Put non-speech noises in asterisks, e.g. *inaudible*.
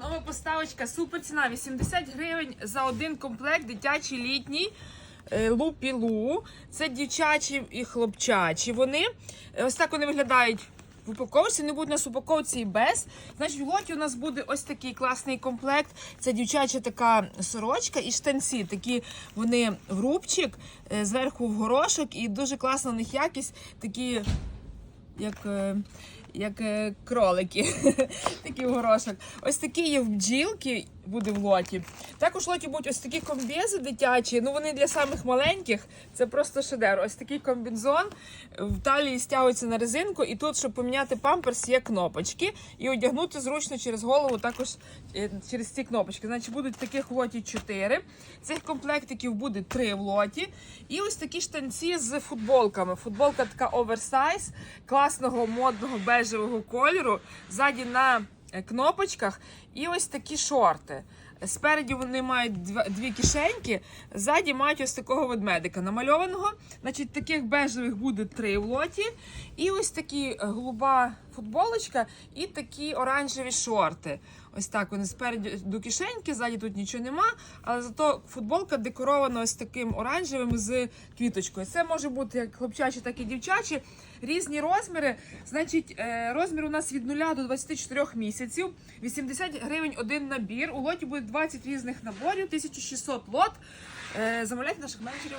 Нова поставочка, супер ціна 80 гривень за один комплект дитячий літній. е, Лупілу. Це дівчачі і хлопчачі. Вони е, ось так вони виглядають в упаковці. Вони будуть у нас упаковці і без. Значить, в лоті у нас буде ось такий класний комплект. Це дівчача така сорочка і штанці. Такі вони в рубчик, е, зверху в горошок, і дуже класна у них якість. Такі як, е, як е, кролики. *laughs* Такий горошок. Ось такі є в бджілки, буде в лоті. Також в лоті будуть ось такі комбези дитячі. Ну вони для самих маленьких. Це просто шедевр. Ось такий комбінзон. В талії стягується на резинку, і тут, щоб поміняти памперс, є кнопочки. І одягнути зручно через голову, також е, через ці кнопочки. Значить, будуть таких в лоті 4. Цих комплектиків буде 3 в лоті. І ось такі штанці з футболками. Футболка така оверсайз, класного модного бежевого кольору. Ззаді на кнопочках. І ось такі шорти. Спереді вони мають дві кишеньки, ззаді мають ось такого ведмедика намальованого. Значить, таких бежевих буде три в лоті. І ось такі е, голуба футболочка і такі оранжеві шорти. Ось так вони спереді до кишеньки, ззаді тут нічого нема, але зато футболка декорована ось таким оранжевим з квіточкою. Це може бути як хлопчачі, так і дівчачі. Різні розміри. Значить, е, розмір у нас від 0 до 24 місяців. 80 гривень один набір. У лоті буде 20 різних наборів, 1600 лот. Е, Замовляйте наших менеджерів.